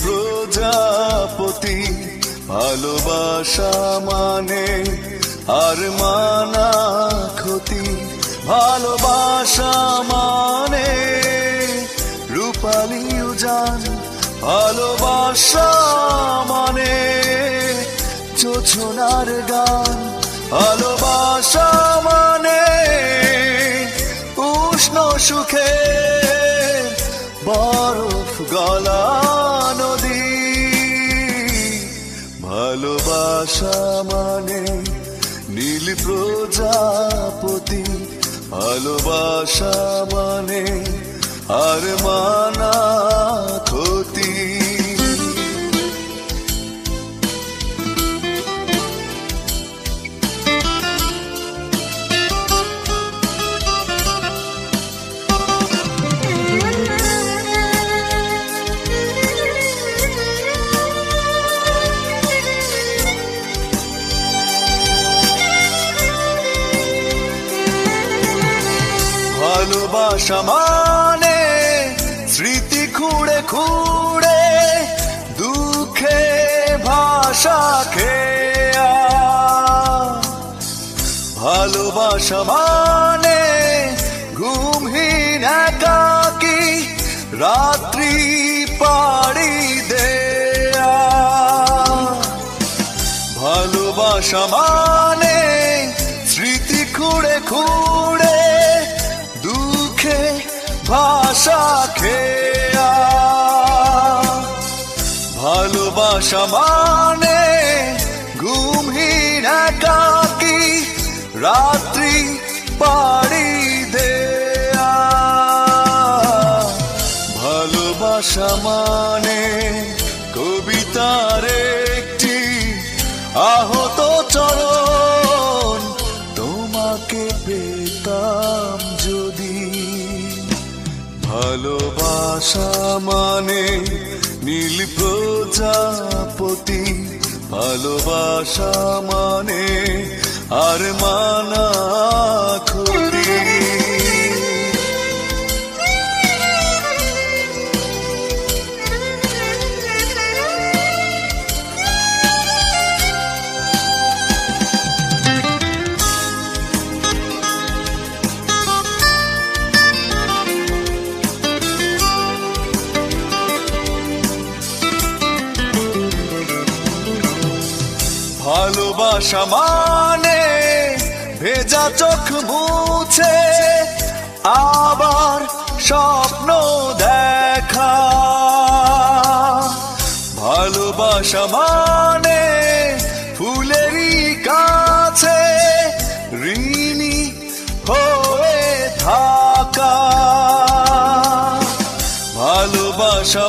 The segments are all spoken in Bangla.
প্রজাপতি ভালোবাসা মানে আর মানা ক্ষতি। ভালোবাসা মানে রূপালী উজান ভালোবাসা মানে চোছনার গান। ভালোবাসা মানে নীল প্রজাপতি ভালোবাসা মানে আর মানা ক্ষতি ভালোবাসা মানে স্মৃতি খুঁড়ে খুঁড়ে, দুঃখে ভাষা খেয়া। ভালোবাসা মানে ঘুমহীন একাকি, রাত্রি পাড়ি দেয়া। ভালোবাসা মানে স্মৃতি খুঁড়ে খুঁড়ে ভাষা খেয়া। ভালোবাসা মানে ঘুমহীন একাকি রাত্রি পাড়ি দেয়া। ভালোবাসা মানে কবিতার একটি আহত ভালোবাসা মানে নীল প্রজাপতি। ভালোবাসা মানে আর মানা ভালোবাসা মানে ভেজা চোখ মুছে আবার স্বপ্ন দেখা। ভালোবাসা মানে ফুলেরই কাছে ঋণী হয়ে থাকা। ভালোবাসা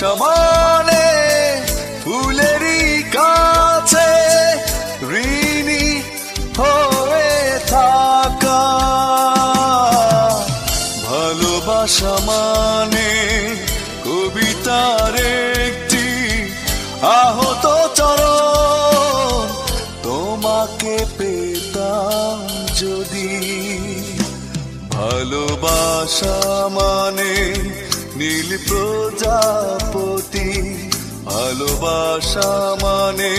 ভালোবাসা মানে ফুলেরই কাছে ঋণী হয়ে থাকা। ভালোবাসা মানে কবিতার একটি আহত চরণ। তোমাকে পেতাম যদি। ভালোবাসা মানে নীল প্রজাপতি, ভালোবাসা মানে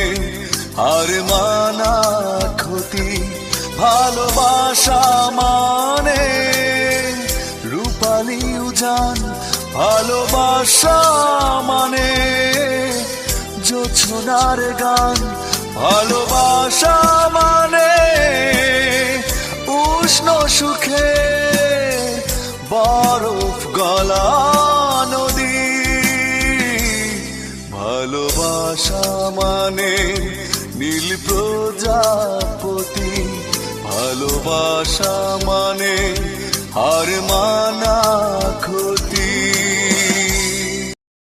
আর মানা ক্ষতি, ভালোবাসা মানে রূপালী উজান, ভালোবাসা মানে জোছনার গান, ভালোবাসা মানে উষ্ণ সুখে বরফ গলা ভালোবাসা মানে নীল প্রজাপতি। ভালোবাসা মানে হার মানা